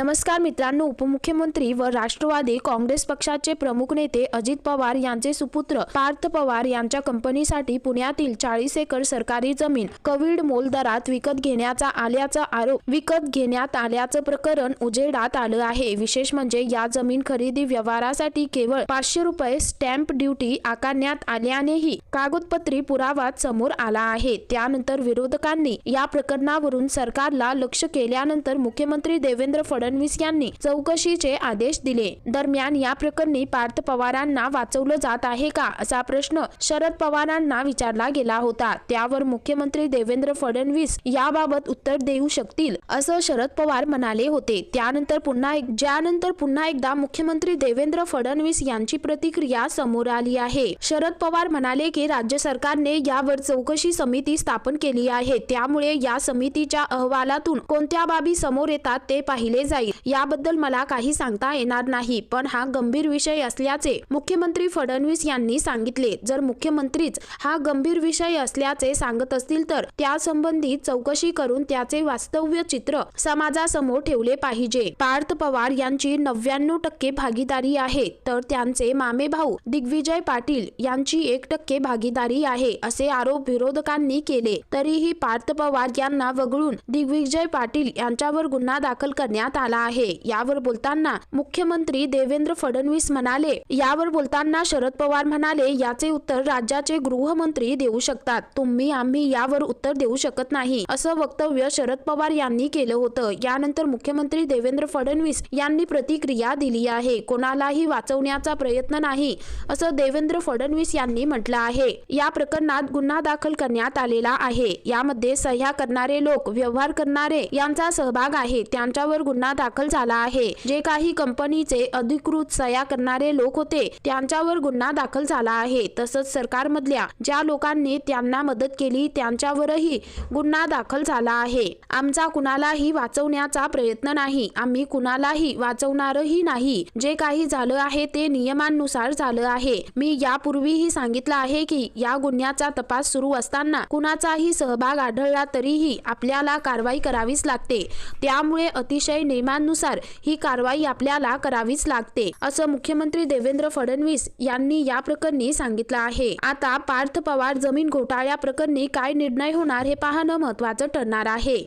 नमस्कार मित्रांनो उपमुख्यमंत्री व राष्ट्रवादी काँग्रेस पक्षाचे प्रमुख नेते अजित पवार यांचे सुपुत्र पार्थ पवार यांच्या कंपनीसाठी पुण्यातील चाळीस एकर सरकारी जमीन कविड मोल दरात विकत घेण्याचा आल्याचा आरोप विकत घेण्यात आल्याचं प्रकरण उजेडात आलं आहे. विशेष म्हणजे या जमीन खरेदी व्यवहारासाठी केवळ पाचशे रुपये स्टॅम्प ड्युटी आकारण्यात आल्यानेही कागदपत्री पुरावात समोर आला आहे. त्यानंतर विरोधकांनी या प्रकरणावरून सरकारला लक्ष केल्यानंतर मुख्यमंत्री देवेंद्र फडणवीस यांनी चौकशीचे आदेश दिले. दरम्यान या प्रकरणी पार्थ पवारांना वाचवलं जात आहे का असा प्रश्न शरद पवारांना विचारला गेला होता. त्यावर मुख्यमंत्री देवेंद्र फडणवीस याबाबत उत्तर देऊ शकतील असं शरद पवार म्हणाले होते. त्यानंतर पुन्हा एक ज्यानंतर पुन्हा एकदा मुख्यमंत्री देवेंद्र फडणवीस यांची प्रतिक्रिया समोर आली आहे. शरद पवार म्हणाले की राज्य सरकारने यावर चौकशी समिती स्थापन केली आहे. त्यामुळे या समितीच्या अहवालातून कोणत्या बाबी समोर येतात ते पाहिले जाईल. याबद्दल मला काही सांगता येणार नाही पण हा गंभीर विषय असल्याचे मुख्यमंत्री फडणवीस यांनी सांगितले. जर मुख्यमंत्रीच हा गंभीर विषय असल्याचे सांगत असतील तर त्यासंबंधी चौकशी करून त्याचे वास्तव्य चित्र समाजासमोर ठेवले पाहिजे. पार्थ पवार यांची नव्याण्णव टक्के भागीदारी आहे तर त्यांचे मामे भाऊ दिग्विजय पाटील यांची एक टक्के भागीदारी आहे असे आरोप विरोधकांनी केले. तरीही पार्थ पवार यांना वगळून दिग्विजय पाटील यांच्यावर गुन्हा दाखल करण्यात आला आहे. यावर बोलताना मुख्यमंत्री देवेंद्र फडणवीस म्हणाले यावर बोलताना शरद पवार म्हणाले याचे उत्तर राज्याचे गृहमंत्री देऊ शकतात. तुम्ही आम्ही यावर उत्तर देऊ शकत नाही असं वक्तव्य शरद पवार यांनी केलं होतं. यानंतर मुख्यमंत्री देवेंद्र फडणवीस यांनी प्रतिक्रिया दिली आहे. कोणालाही वाचवण्याचा प्रयत्न नाही असं देवेंद्र फडणवीस यांनी म्हटलं आहे. या प्रकरणात गुन्हा दाखल करण्यात आलेला आहे. यामध्ये सह्या करणारे लोक व्यवहार करणारे यांचा सहभाग आहे. त्यांच्यावर गुन्हा दाखल झाला आहे. जे काही कंपनीचे अधिकृत सया करणारे लोक होते त्यांच्यावर गुन्हा दाखल झाला आहे. तसंच सरकारमधल्या ज्या लोकांनी त्यांना मदत केली त्यांच्यावरही गुन्हा दाखल झाला आहे. आमचा कुणालाही वाचवण्याचा प्रयत्न नाही. आम्ही कुणालाही वाचवणारही नाही. जे काही झालं आहे ते नियमानुसार झालं आहे. मी यापूर्वीही सांगितलं आहे की या गुन्ह्याचा तपास सुरू असताना कुणाचाही सहभाग आढळला तरीही आपल्याला कारवाई करावीच लागते. त्यामुळे अतिशय नियमानुसार ही कारवाई आपल्याला करावीच लागते असं मुख्यमंत्री देवेंद्र फडणवीस यांनी या प्रकरणी सांगितलं आहे. आता पार्थ पवार जमीन घोटाळ्या प्रकरणी काय निर्णय होणार हे पाहणं महत्वाचं ठरणार आहे.